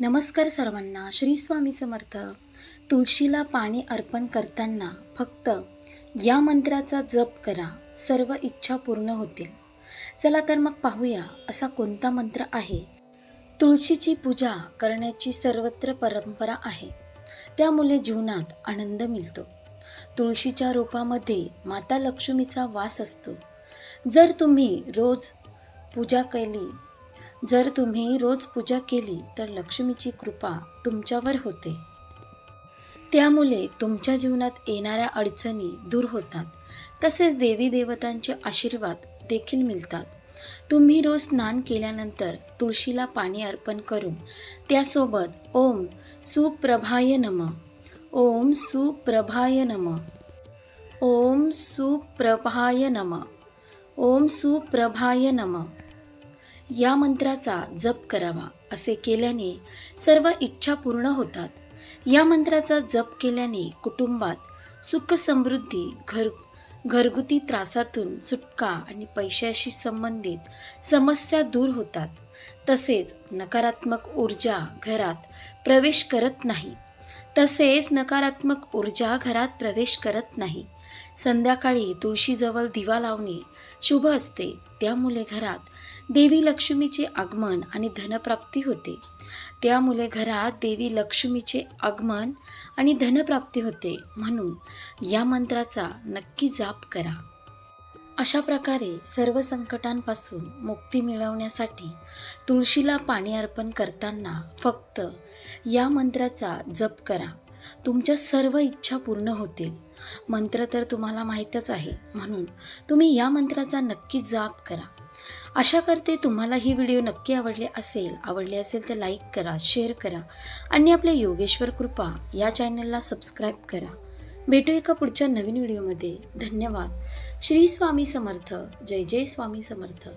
नमस्कार सर्वांना श्री स्वामी समर्थ. तुळशीला पाणी अर्पण करताना फक्त या मंत्राचा जप करा सर्व इच्छा पूर्ण होतील. चला तर मग पाहूया असा कोणता मंत्र आहे? तुळशीची पूजा करण्याची सर्वत्र परंपरा आहे. त्यामुळे जीवनात आनंद मिळतो. तुळशीच्या रूपामध्ये माता लक्ष्मीचा वास असतो. जर तुम्ही रोज पूजा केली जर तुम्ही रोज पूजा केली तर लक्ष्मीची कृपा तुमच्यावर होते. त्यामुळे तुमच्या जीवनात येणाऱ्या अडचणी दूर होतात. तसेच देवी देवतांचे आशीर्वाद देखील मिळतात. तुम्ही रोज स्नान केल्यानंतर तुळशीला पाणी अर्पण करून त्यासोबत ओम सुप्रभाय नम. ओम सुप्रभाय नम. ओम सुप्रभाय नम. ओम सुप्रभाय नम. या मंत्राचा जप करावा असे केल्याने सर्व इच्छा पूर्ण होतात. या मंत्राचा जप केल्याने कुटुंबात सुख समृद्धी घर घरगुती त्रासातून सुटका आणि पैशाशी संबंधित समस्या दूर होतात. तसेच नकारात्मक ऊर्जा घरात प्रवेश करत नाही. तसेच नकारात्मक ऊर्जा घरात प्रवेश करत नाही. संध्याकाळी तुळशीजवळ दिवा लावणे शुभ असते. त्यामुळे घरात देवी लक्ष्मीचे आगमन आणि धनप्राप्ती होते. त्यामुळे घरात देवी लक्ष्मीचे आगमन आणि धनप्राप्ती होते. म्हणून या मंत्राचा नक्की जाप करा. अशा प्रकारे सर्व संकटांपासून मुक्ती मिळवण्यासाठी तुळशीला पाणी अर्पण करताना फक्त या मंत्राचा जप करा. तुमच्या सर्व इच्छा पूर्ण होतील. मंत्र तर तुम्हाला माहीतच आहे. म्हणून तुम्ही या मंत्राचा नक्की जाप करा. आशा करते तुम्हाला ही व्हिडिओ नक्की आवडले असेल. आवडले असेल तर लाईक करा शेअर करा आणि आपल्या योगेश्वर कृपा या चॅनलला सबस्क्राईब करा. भेटू एका पुढच्या नवीन व्हिडिओमध्ये. धन्यवाद. श्री स्वामी समर्थ. जय जय स्वामी समर्थ.